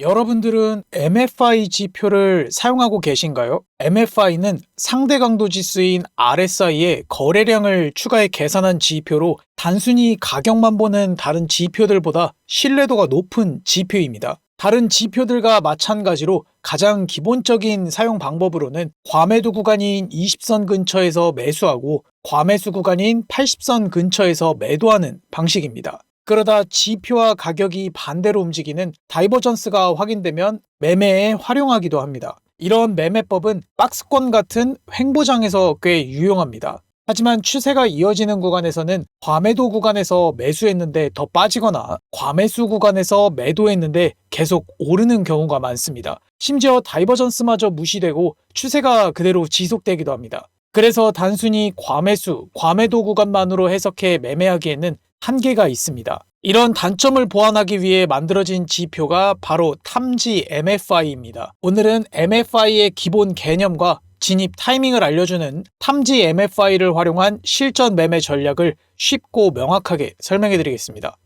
여러분들은 MFI 지표를 사용하고 계신가요? MFI는 상대 강도 지수인 RSI에 거래량을 추가해 계산한 지표로 단순히 가격만 보는 다른 지표들보다 신뢰도가 높은 지표입니다. 다른 지표들과 마찬가지로 가장 기본적인 사용 방법으로는 과매도 구간인 20선 근처에서 매수하고 과매수 구간인 80선 근처에서 매도하는 방식입니다. 그러다 지표와 가격이 반대로 움직이는 다이버전스가 확인되면 매매에 활용하기도 합니다. 이런 매매법은 박스권 같은 횡보장에서 꽤 유용합니다. 하지만 추세가 이어지는 구간에서는 과매도 구간에서 매수했는데 더 빠지거나 과매수 구간에서 매도했는데 계속 오르는 경우가 많습니다. 심지어 다이버전스마저 무시되고 추세가 그대로 지속되기도 합니다. 그래서 단순히 과매수, 과매도 구간만으로 해석해 매매하기에는 한계가 있습니다. 이런 단점을 보완하기 위해 만들어진 지표가 바로 탐지 MFI입니다. 오늘은 MFI의 기본 개념과 진입 타이밍을 알려주는 탐지 MFI를 활용한 실전 매매 전략을 쉽고 명확하게 설명해 드리겠습니다.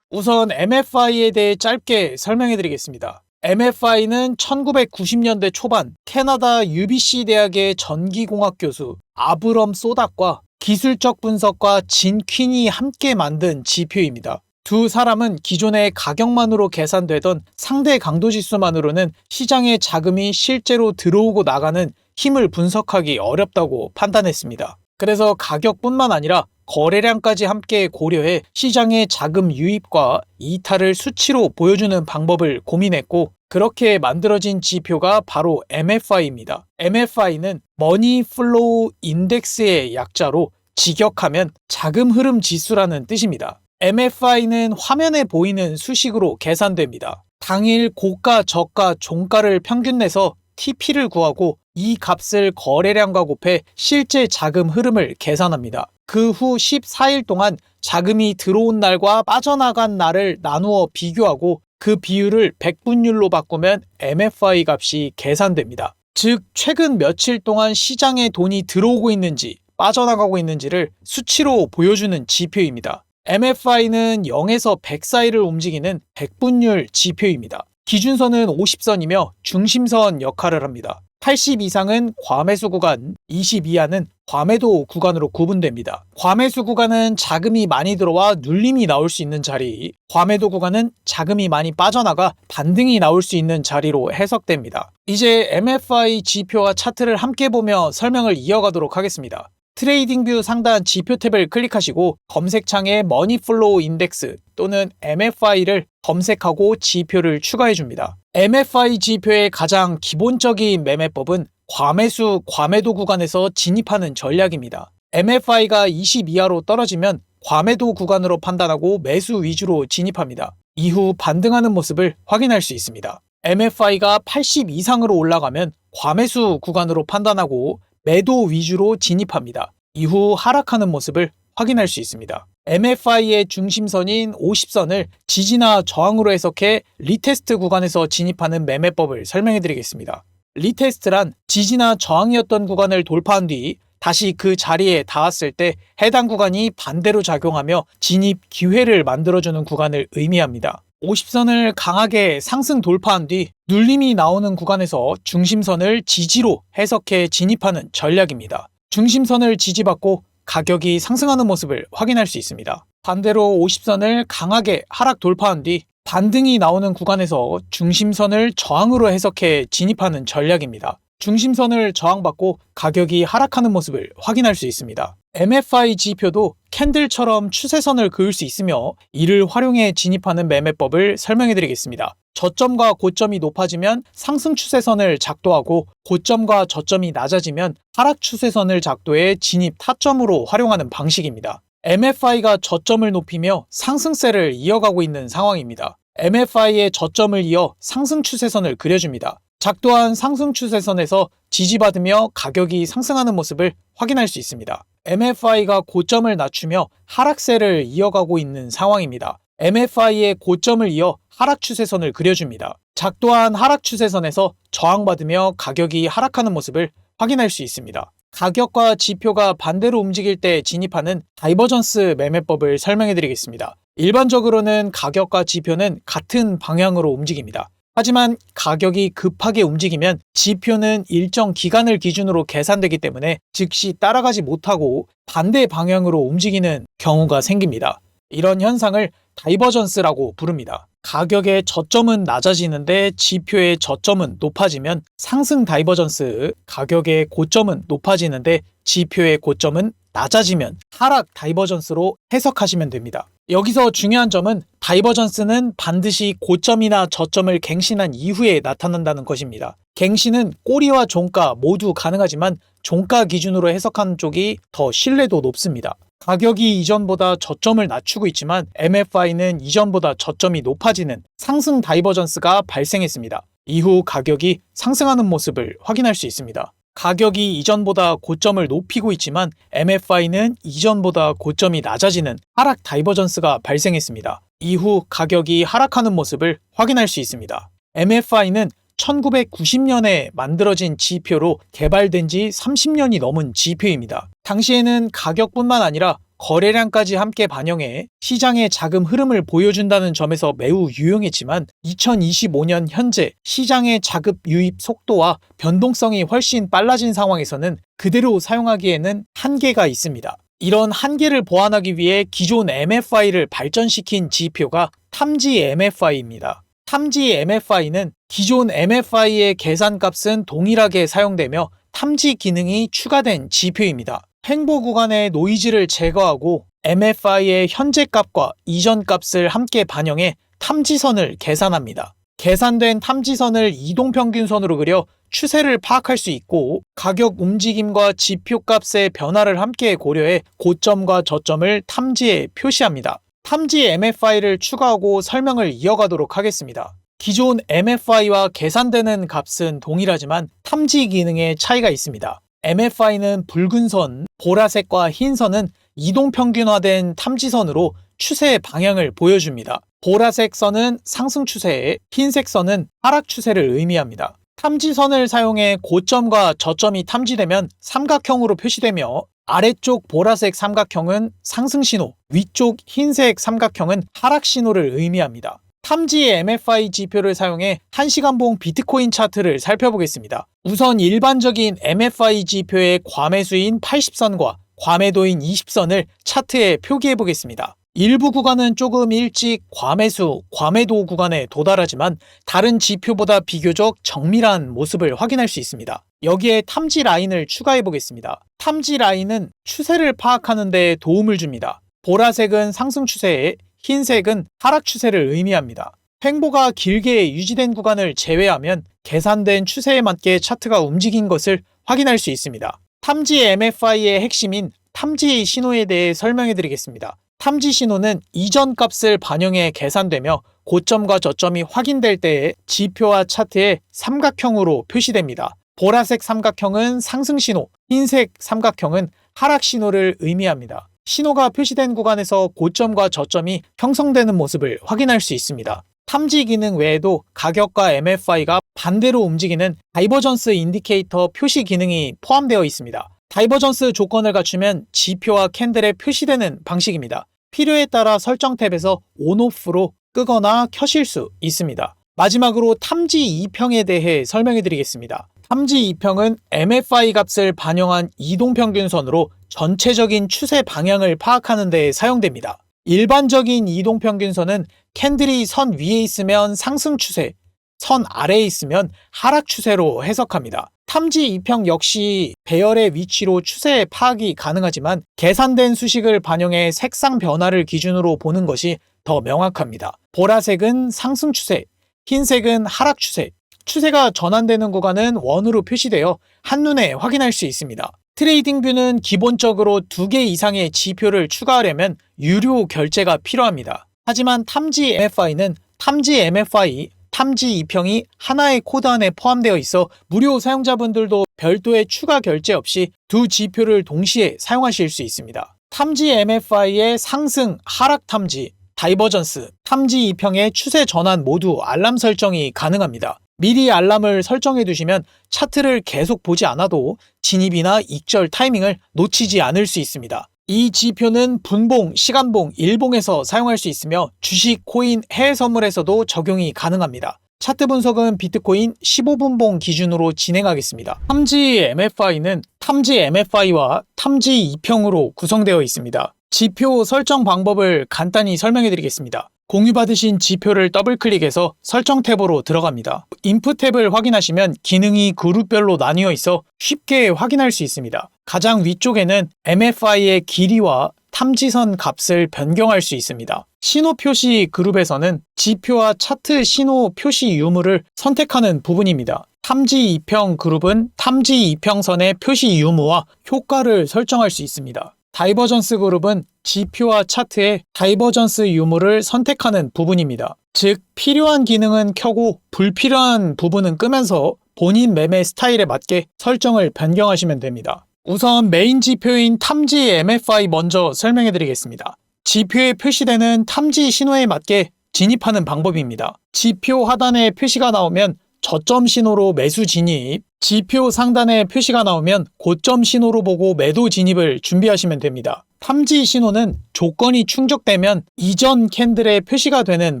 우선 MFI에 대해 짧게 설명해 드리겠습니다. MFI는 1990년대 초반 캐나다 UBC 대학의 전기공학 교수 아브럼 소닥과 기술적 분석과 진 퀸이 함께 만든 지표입니다. 두 사람은 기존의 가격만으로 계산되던 상대 강도 지수만으로는 시장에 자금이 실제로 들어오고 나가는 힘을 분석하기 어렵다고 판단했습니다. 그래서 가격뿐만 아니라 거래량까지 함께 고려해 시장의 자금 유입과 이탈을 수치로 보여주는 방법을 고민했고 그렇게 만들어진 지표가 바로 MFI입니다. MFI는 머니 플로우 인덱스의 약자로 직역하면 자금 흐름 지수라는 뜻입니다. MFI는 화면에 보이는 수식으로 계산됩니다. 당일 고가, 저가, 종가를 평균 내서 TP를 구하고 이 값을 거래량과 곱해 실제 자금 흐름을 계산합니다. 그 후 14일 동안 자금이 들어온 날과 빠져나간 날을 나누어 비교하고 그 비율을 100분율로 바꾸면 MFI 값이 계산됩니다. 즉, 최근 며칠 동안 시장에 돈이 들어오고 있는지 빠져나가고 있는지를 수치로 보여주는 지표입니다. MFI는 0에서 100 사이를 움직이는 100분율 지표입니다. 기준선은 50선이며 중심선 역할을 합니다. 80 이상은 과매수 구간, 20 이하는 과매도 구간으로 구분됩니다. 과매수 구간은 자금이 많이 들어와 눌림이 나올 수 있는 자리, 과매도 구간은 자금이 많이 빠져나가 반등이 나올 수 있는 자리로 해석됩니다. 이제 MFI 지표와 차트를 함께 보며 설명을 이어가도록 하겠습니다. 트레이딩뷰 상단 지표 탭을 클릭하시고 검색창에 머니플로우 인덱스 또는 MFI를 검색하고 지표를 추가해 줍니다. MFI 지표의 가장 기본적인 매매법은 과매수, 과매도 구간에서 진입하는 전략입니다. MFI가 20 이하로 떨어지면 과매도 구간으로 판단하고 매수 위주로 진입합니다. 이후 반등하는 모습을 확인할 수 있습니다. MFI가 80 이상으로 올라가면 과매수 구간으로 판단하고 매도 위주로 진입합니다. 이후 하락하는 모습을 확인할 수 있습니다. MFI의 중심선인 50선을 지지나 저항으로 해석해 리테스트 구간에서 진입하는 매매법을 설명해 드리겠습니다. 리테스트란 지지나 저항이었던 구간을 돌파한 뒤 다시 그 자리에 닿았을 때 해당 구간이 반대로 작용하며 진입 기회를 만들어주는 구간을 의미합니다. 50선을 강하게 상승 돌파한 뒤 눌림이 나오는 구간에서 중심선을 지지로 해석해 진입하는 전략입니다. 중심선을 지지받고 가격이 상승하는 모습을 확인할 수 있습니다. 반대로 50선을 강하게 하락 돌파한 뒤 반등이 나오는 구간에서 중심선을 저항으로 해석해 진입하는 전략입니다. 중심선을 저항받고 가격이 하락하는 모습을 확인할 수 있습니다. MFI 지표도 캔들처럼 추세선을 그을 수 있으며 이를 활용해 진입하는 매매법을 설명해 드리겠습니다. 저점과 고점이 높아지면 상승 추세선을 작도하고 고점과 저점이 낮아지면 하락 추세선을 작도해 진입 타점으로 활용하는 방식입니다. MFI가 저점을 높이며 상승세를 이어가고 있는 상황입니다. MFI의 저점을 이어 상승 추세선을 그려줍니다. 작도한 상승 추세선에서 지지받으며 가격이 상승하는 모습을 확인할 수 있습니다. MFI가 고점을 낮추며 하락세를 이어가고 있는 상황입니다. MFI의 고점을 이어 하락 추세선을 그려줍니다. 작도한 하락 추세선에서 저항받으며 가격이 하락하는 모습을 확인할 수 있습니다. 가격과 지표가 반대로 움직일 때 진입하는 다이버전스 매매법을 설명해 드리겠습니다. 일반적으로는 가격과 지표는 같은 방향으로 움직입니다. 하지만 가격이 급하게 움직이면 지표는 일정 기간을 기준으로 계산되기 때문에 즉시 따라가지 못하고 반대 방향으로 움직이는 경우가 생깁니다. 이런 현상을 다이버전스라고 부릅니다. 가격의 저점은 낮아지는데 지표의 저점은 높아지면 상승 다이버전스, 가격의 고점은 높아지는데 지표의 고점은 낮아지면 하락 다이버전스로 해석하시면 됩니다. 여기서 중요한 점은 다이버전스는 반드시 고점이나 저점을 갱신한 이후에 나타난다는 것입니다. 갱신은 꼬리와 종가 모두 가능하지만 종가 기준으로 해석하는 쪽이 더 신뢰도 높습니다. 가격이 이전보다 저점을 낮추고 있지만 MFI는 이전보다 저점이 높아지는 상승 다이버전스가 발생했습니다. 이후 가격이 상승하는 모습을 확인할 수 있습니다. 가격이 이전보다 고점을 높이고 있지만 MFI는 이전보다 고점이 낮아지는 하락 다이버전스가 발생했습니다. 이후 가격이 하락하는 모습을 확인할 수 있습니다. MFI는 1990년에 만들어진 지표로 개발된 지 30년이 넘은 지표입니다. 당시에는 가격뿐만 아니라 거래량까지 함께 반영해 시장의 자금 흐름을 보여준다는 점에서 매우 유용했지만 2025년 현재 시장의 자급 유입 속도와 변동성이 훨씬 빨라진 상황에서는 그대로 사용하기에는 한계가 있습니다. 이런 한계를 보완하기 위해 기존 MFI를 발전시킨 지표가 탐지 MFI입니다. 탐지 MFI는 기존 MFI의 계산값은 동일하게 사용되며 탐지 기능이 추가된 지표입니다. 행보 구간의 노이즈를 제거하고 MFI의 현재 값과 이전 값을 함께 반영해 탐지선을 계산합니다. 계산된 탐지선을 이동평균선으로 그려 추세를 파악할 수 있고 가격 움직임과 지표 값의 변화를 함께 고려해 고점과 저점을 탐지에 표시합니다. 탐지 MFI를 추가하고 설명을 이어가도록 하겠습니다. 기존 MFI와 계산되는 값은 동일하지만 탐지 기능에 차이가 있습니다. MFI는 붉은 선, 보라색과 흰 선은 이동 평균화된 탐지선으로 추세의 방향을 보여줍니다. 보라색 선은 상승 추세에 흰색 선은 하락 추세를 의미합니다. 탐지선을 사용해 고점과 저점이 탐지되면 삼각형으로 표시되며 아래쪽 보라색 삼각형은 상승 신호, 위쪽 흰색 삼각형은 하락 신호를 의미합니다. 탐지 MFI 지표를 사용해 1시간봉 비트코인 차트를 살펴보겠습니다. 우선 일반적인 MFI 지표의 과매수인 80선과 과매도인 20선을 차트에 표기해 보겠습니다. 일부 구간은 조금 일찍 과매수, 과매도 구간에 도달하지만 다른 지표보다 비교적 정밀한 모습을 확인할 수 있습니다. 여기에 탐지 라인을 추가해 보겠습니다. 탐지 라인은 추세를 파악하는 데 도움을 줍니다. 보라색은 상승 추세에 흰색은 하락 추세를 의미합니다. 횡보가 길게 유지된 구간을 제외하면 계산된 추세에 맞게 차트가 움직인 것을 확인할 수 있습니다. 탐지 MFI의 핵심인 탐지 신호에 대해 설명해 드리겠습니다. 탐지 신호는 이전 값을 반영해 계산되며 고점과 저점이 확인될 때에 지표와 차트에 삼각형으로 표시됩니다. 보라색 삼각형은 상승 신호, 흰색 삼각형은 하락 신호를 의미합니다. 신호가 표시된 구간에서 고점과 저점이 형성되는 모습을 확인할 수 있습니다. 탐지 기능 외에도 가격과 MFI가 반대로 움직이는 다이버전스 인디케이터 표시 기능이 포함되어 있습니다. 다이버전스 조건을 갖추면 지표와 캔들에 표시되는 방식입니다. 필요에 따라 설정 탭에서 온오프로 끄거나 켜실 수 있습니다. 마지막으로 탐지 2평에 대해 설명해 드리겠습니다. 탐지 2평은 MFI 값을 반영한 이동평균선으로 전체적인 추세 방향을 파악하는 데 사용됩니다. 일반적인 이동평균선은 캔들이 선 위에 있으면 상승 추세, 선 아래에 있으면 하락 추세로 해석합니다. 탐지 2평 역시 배열의 위치로 추세 파악이 가능하지만 계산된 수식을 반영해 색상 변화를 기준으로 보는 것이 더 명확합니다. 보라색은 상승 추세, 흰색은 하락 추세, 추세가 전환되는 구간은 원으로 표시되어 한눈에 확인할 수 있습니다. 트레이딩 뷰는 기본적으로 두 개 이상의 지표를 추가하려면 유료 결제가 필요합니다. 하지만 탐지 MFI는 탐지 MFI, 탐지 2평이 하나의 코드 안에 포함되어 있어 무료 사용자분들도 별도의 추가 결제 없이 두 지표를 동시에 사용하실 수 있습니다. 탐지 MFI의 상승, 하락 탐지, 다이버전스, 탐지 2평의 추세 전환 모두 알람 설정이 가능합니다. 미리 알람을 설정해 두시면 차트를 계속 보지 않아도 진입이나 익절 타이밍을 놓치지 않을 수 있습니다. 이 지표는 분봉, 시간봉, 일봉에서 사용할 수 있으며 주식, 코인, 해외 선물에서도 적용이 가능합니다. 차트 분석은 비트코인 15분봉 기준으로 진행하겠습니다. 탐지 MFI는 탐지 MFI와 탐지 2평으로 구성되어 있습니다. 지표 설정 방법을 간단히 설명해 드리겠습니다. 공유받으신 지표를 더블 클릭해서 설정 탭으로 들어갑니다. 인풋 탭을 확인하시면 기능이 그룹별로 나뉘어 있어 쉽게 확인할 수 있습니다. 가장 위쪽에는 MFI의 길이와 탐지선 값을 변경할 수 있습니다. 신호 표시 그룹에서는 지표와 차트 신호 표시 유무를 선택하는 부분입니다. 탐지 2평 그룹은 탐지 2평선의 표시 유무와 효과를 설정할 수 있습니다. 다이버전스 그룹은 지표와 차트의 다이버전스 유무를 선택하는 부분입니다. 즉, 필요한 기능은 켜고 불필요한 부분은 끄면서 본인 매매 스타일에 맞게 설정을 변경하시면 됩니다. 우선 메인 지표인 탐지 MFI 먼저 설명해 드리겠습니다. 지표에 표시되는 탐지 신호에 맞게 진입하는 방법입니다. 지표 하단에 표시가 나오면 저점 신호로 매수 진입, 지표 상단에 표시가 나오면 고점 신호로 보고 매도 진입을 준비하시면 됩니다. 탐지 신호는 조건이 충족되면 이전 캔들에 표시가 되는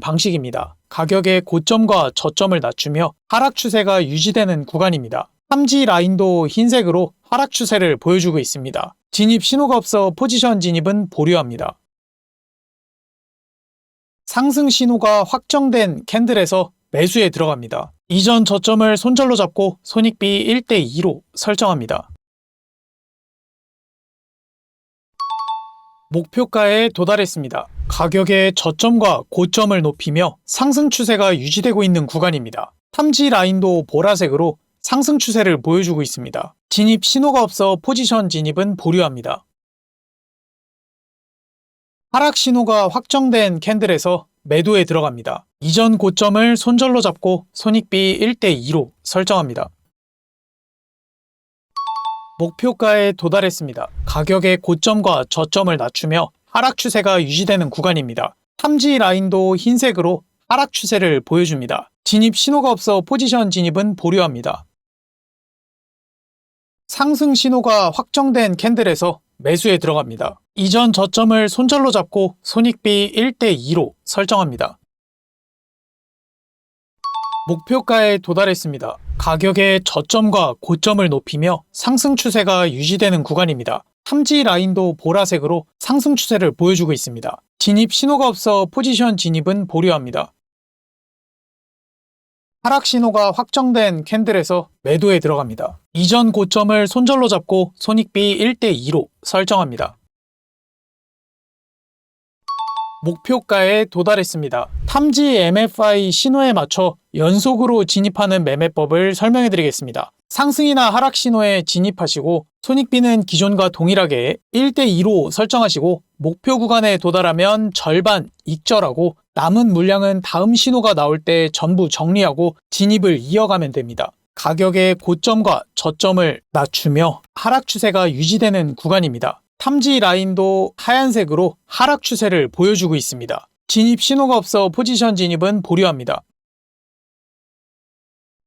방식입니다. 가격의 고점과 저점을 낮추며 하락 추세가 유지되는 구간입니다. 탐지 라인도 흰색으로 하락 추세를 보여주고 있습니다. 진입 신호가 없어 포지션 진입은 보류합니다. 상승 신호가 확정된 캔들에서 매수에 들어갑니다. 이전 저점을 손절로 잡고 손익비 1대2로 설정합니다. 목표가에 도달했습니다. 가격의 저점과 고점을 높이며 상승 추세가 유지되고 있는 구간입니다. 탐지 라인도 보라색으로 상승 추세를 보여주고 있습니다. 진입 신호가 없어 포지션 진입은 보류합니다. 하락 신호가 확정된 캔들에서 매도에 들어갑니다. 이전 고점을 손절로 잡고 손익비 1대2로 설정합니다. 목표가에 도달했습니다. 가격의 고점과 저점을 낮추며 하락 추세가 유지되는 구간입니다. 탐지 라인도 흰색으로 하락 추세를 보여줍니다. 진입 신호가 없어 포지션 진입은 보류합니다. 상승 신호가 확정된 캔들에서 매수에 들어갑니다. 이전 저점을 손절로 잡고 손익비 1대2로 설정합니다. 목표가에 도달했습니다. 가격의 저점과 고점을 높이며 상승 추세가 유지되는 구간입니다. 탐지 라인도 보라색으로 상승 추세를 보여주고 있습니다. 진입 신호가 없어 포지션 진입은 보류합니다. 하락 신호가 확정된 캔들에서 매도에 들어갑니다. 이전 고점을 손절로 잡고 손익비 1대2로 설정합니다. 목표가에 도달했습니다. 탐지 MFI 신호에 맞춰 연속으로 진입하는 매매법을 설명해 드리겠습니다. 상승이나 하락 신호에 진입하시고 손익비는 기존과 동일하게 1대2로 설정하시고 목표 구간에 도달하면 절반 익절하고 남은 물량은 다음 신호가 나올 때 전부 정리하고 진입을 이어가면 됩니다. 가격의 고점과 저점을 낮추며 하락 추세가 유지되는 구간입니다. 탐지 라인도 하얀색으로 하락 추세를 보여주고 있습니다. 진입 신호가 없어 포지션 진입은 보류합니다.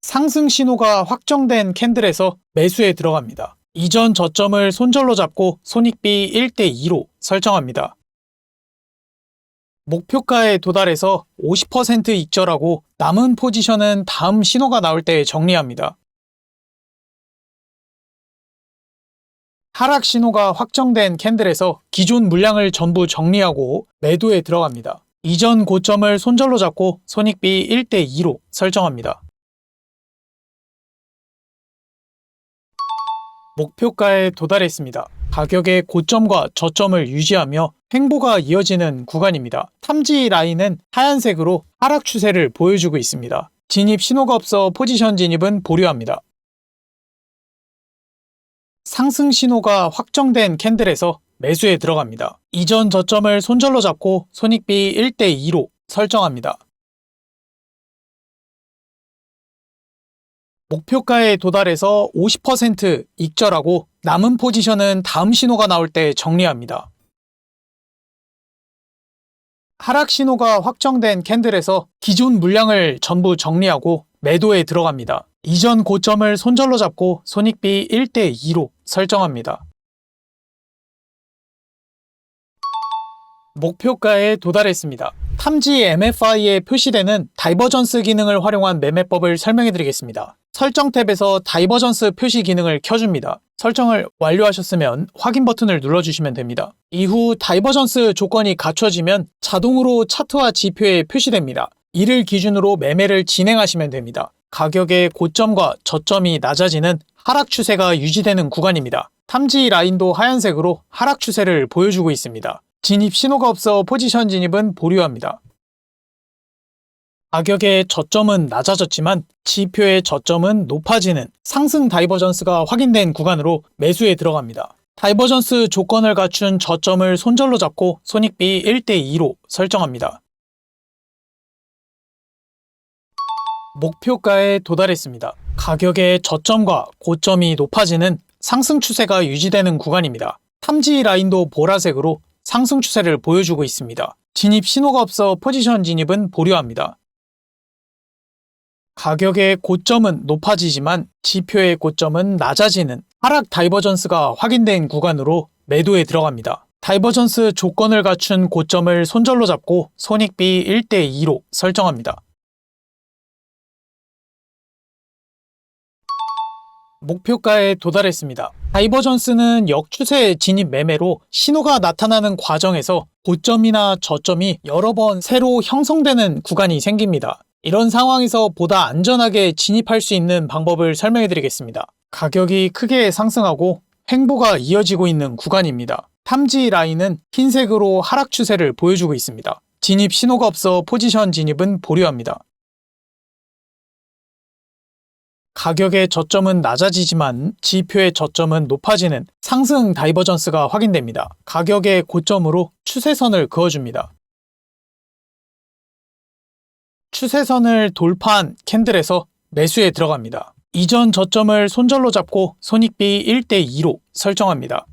상승 신호가 확정된 캔들에서 매수에 들어갑니다. 이전 저점을 손절로 잡고 손익비 1대2로 설정합니다. 목표가에 도달해서 50% 익절하고 남은 포지션은 다음 신호가 나올 때 정리합니다. 하락 신호가 확정된 캔들에서 기존 물량을 전부 정리하고 매도에 들어갑니다. 이전 고점을 손절로 잡고 손익비 1대2로 설정합니다. 목표가에 도달했습니다. 가격의 고점과 저점을 유지하며 행보가 이어지는 구간입니다. 탐지 라인은 하얀색으로 하락 추세를 보여주고 있습니다. 진입 신호가 없어 포지션 진입은 보류합니다. 상승 신호가 확정된 캔들에서 매수에 들어갑니다. 이전 저점을 손절로 잡고 손익비 1대2로 설정합니다. 목표가에 도달해서 50% 익절하고 남은 포지션은 다음 신호가 나올 때 정리합니다. 하락 신호가 확정된 캔들에서 기존 물량을 전부 정리하고 매도에 들어갑니다. 이전 고점을 손절로 잡고 손익비 1대 2로 설정합니다. 목표가에 도달했습니다. 탐지 MFI에 표시되는 다이버전스 기능을 활용한 매매법을 설명해 드리겠습니다. 설정 탭에서 다이버전스 표시 기능을 켜줍니다. 설정을 완료하셨으면 확인 버튼을 눌러주시면 됩니다. 이후 다이버전스 조건이 갖춰지면 자동으로 차트와 지표에 표시됩니다. 이를 기준으로 매매를 진행하시면 됩니다. 가격의 고점과 저점이 낮아지는 하락 추세가 유지되는 구간입니다. 탐지 라인도 하얀색으로 하락 추세를 보여주고 있습니다. 진입 신호가 없어 포지션 진입은 보류합니다. 가격의 저점은 낮아졌지만 지표의 저점은 높아지는 상승 다이버전스가 확인된 구간으로 매수에 들어갑니다. 다이버전스 조건을 갖춘 저점을 손절로 잡고 손익비 1대2로 설정합니다. 목표가에 도달했습니다. 가격의 저점과 고점이 높아지는 상승 추세가 유지되는 구간입니다. 탐지 라인도 보라색으로 상승 추세를 보여주고 있습니다. 진입 신호가 없어 포지션 진입은 보류합니다. 가격의 고점은 높아지지만 지표의 고점은 낮아지는 하락 다이버전스가 확인된 구간으로 매도에 들어갑니다. 다이버전스 조건을 갖춘 고점을 손절로 잡고 손익비 1대2로 설정합니다. 목표가에 도달했습니다. 다이버전스는 역추세 진입 매매로 신호가 나타나는 과정에서 고점이나 저점이 여러 번 새로 형성되는 구간이 생깁니다. 이런 상황에서 보다 안전하게 진입할 수 있는 방법을 설명해 드리겠습니다. 가격이 크게 상승하고 횡보가 이어지고 있는 구간입니다. 탐지 라인은 흰색으로 하락 추세를 보여주고 있습니다. 진입 신호가 없어 포지션 진입은 보류합니다. 가격의 저점은 낮아지지만 지표의 저점은 높아지는 상승 다이버전스가 확인됩니다. 가격의 고점으로 추세선을 그어줍니다. 추세선을 돌파한 캔들에서 매수에 들어갑니다. 이전 저점을 손절로 잡고 손익비 1대2로 설정합니다.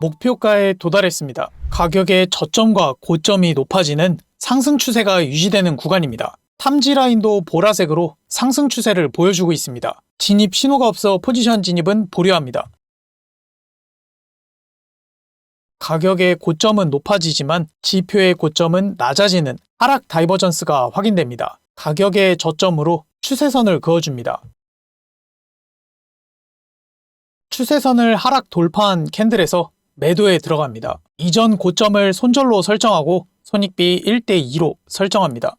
목표가에 도달했습니다. 가격의 저점과 고점이 높아지는 상승 추세가 유지되는 구간입니다. 탐지 라인도 보라색으로 상승 추세를 보여주고 있습니다. 진입 신호가 없어 포지션 진입은 보류합니다. 가격의 고점은 높아지지만 지표의 고점은 낮아지는 하락 다이버전스가 확인됩니다. 가격의 저점으로 추세선을 그어줍니다. 추세선을 하락 돌파한 캔들에서 매도에 들어갑니다. 이전 고점을 손절로 설정하고 손익비 1대2로 설정합니다.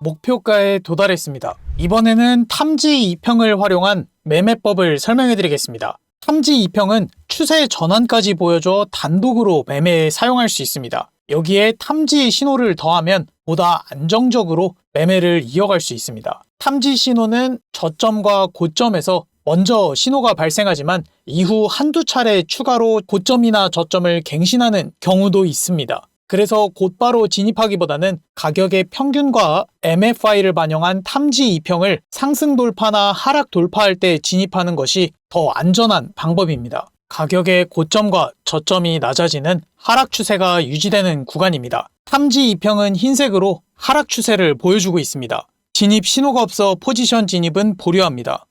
목표가에 도달했습니다. 이번에는 탐지 2평을 활용한 매매법을 설명해 드리겠습니다. 탐지 2평은 추세 전환까지 보여줘 단독으로 매매에 사용할 수 있습니다. 여기에 탐지 신호를 더하면 보다 안정적으로 매매를 이어갈 수 있습니다. 탐지 신호는 저점과 고점에서 먼저 신호가 발생하지만 이후 한두 차례 추가로 고점이나 저점을 갱신하는 경우도 있습니다. 그래서 곧바로 진입하기보다는 가격의 평균과 MFI를 반영한 탐지 이평을 상승 돌파나 하락 돌파할 때 진입하는 것이 더 안전한 방법입니다. 가격의 고점과 저점이 낮아지는 하락 추세가 유지되는 구간입니다. 탐지 이평은 흰색으로 하락 추세를 보여주고 있습니다. 진입 신호가 없어 포지션 진입은 보류합니다.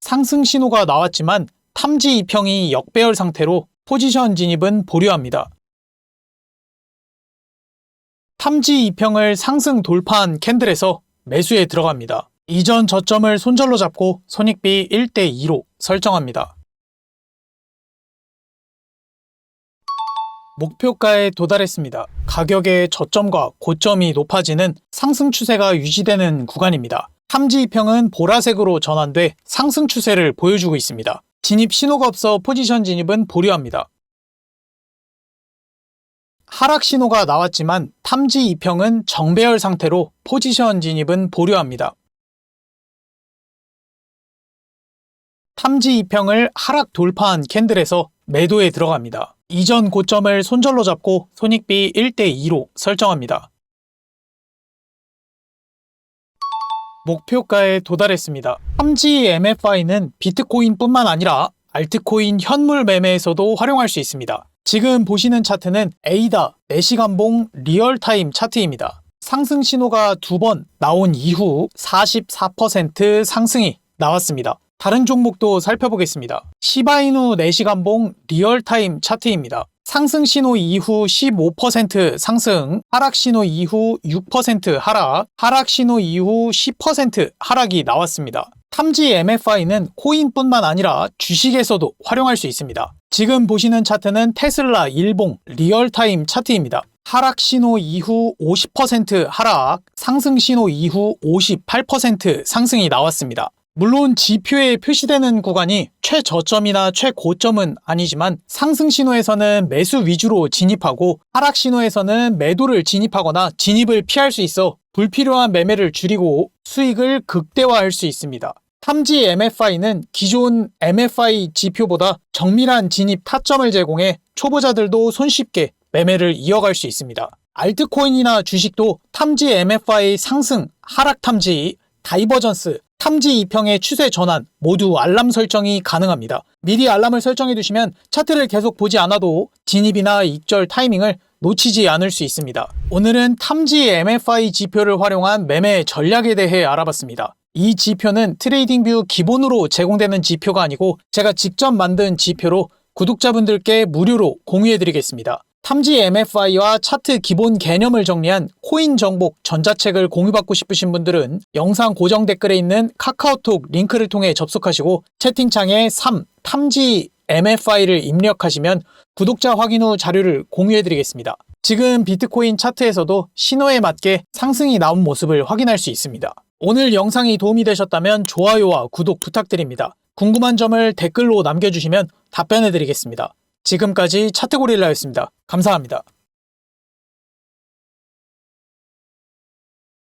상승 신호가 나왔지만 탐지 이평이 역배열 상태로 포지션 진입은 보류합니다. 탐지 이평을 상승 돌파한 캔들에서 매수에 들어갑니다. 이전 저점을 손절로 잡고 손익비 1대2로 설정합니다. 목표가에 도달했습니다. 가격의 저점과 고점이 높아지는 상승 추세가 유지되는 구간입니다. 탐지 이평은 보라색으로 전환돼 상승 추세를 보여주고 있습니다. 진입 신호가 없어 포지션 진입은 보류합니다. 하락 신호가 나왔지만 탐지 이평은 정배열 상태로 포지션 진입은 보류합니다. 탐지 이평을 하락 돌파한 캔들에서 매도에 들어갑니다. 이전 고점을 손절로 잡고 손익비 1대2로 설정합니다. 목표가에 도달했습니다. 탐지 MFI는 비트코인뿐만 아니라 알트코인 현물 매매에서도 활용할 수 있습니다. 지금 보시는 차트는 에이다 4시간봉 리얼타임 차트입니다. 상승 신호가 두 번 나온 이후 44% 상승이 나왔습니다. 다른 종목도 살펴보겠습니다. 시바이누 4시간봉 리얼타임 차트입니다. 상승 신호 이후 15% 상승, 하락 신호 이후 6% 하락, 하락 신호 이후 10% 하락이 나왔습니다. 탐지 MFI는 코인뿐만 아니라 주식에서도 활용할 수 있습니다. 지금 보시는 차트는 테슬라 일봉 리얼타임 차트입니다. 하락 신호 이후 50% 하락, 상승 신호 이후 58% 상승이 나왔습니다. 물론 지표에 표시되는 구간이 최저점이나 최고점은 아니지만 상승 신호에서는 매수 위주로 진입하고 하락 신호에서는 매도를 진입하거나 진입을 피할 수 있어 불필요한 매매를 줄이고 수익을 극대화할 수 있습니다. 탐지 MFI는 기존 MFI 지표보다 정밀한 진입 타점을 제공해 초보자들도 손쉽게 매매를 이어갈 수 있습니다. 알트코인이나 주식도 탐지 MFI 상승, 하락 탐지, 다이버전스, 탐지 이평의 추세 전환 모두 알람 설정이 가능합니다. 미리 알람을 설정해 두시면 차트를 계속 보지 않아도 진입이나 익절 타이밍을 놓치지 않을 수 있습니다. 오늘은 탐지 MFI 지표를 활용한 매매 전략에 대해 알아봤습니다. 이 지표는 트레이딩뷰 기본으로 제공되는 지표가 아니고 제가 직접 만든 지표로 구독자분들께 무료로 공유해 드리겠습니다. 탐지 MFI와 차트 기본 개념을 정리한 코인 정복 전자책을 공유받고 싶으신 분들은 영상 고정 댓글에 있는 카카오톡 링크를 통해 접속하시고 채팅창에 3 탐지 MFI를 입력하시면 구독자 확인 후 자료를 공유해 드리겠습니다. 지금 비트코인 차트에서도 신호에 맞게 상승이 나온 모습을 확인할 수 있습니다. 오늘 영상이 도움이 되셨다면 좋아요와 구독 부탁드립니다. 궁금한 점을 댓글로 남겨주시면 답변해 드리겠습니다. 지금까지 차트 고릴라였습니다. 감사합니다.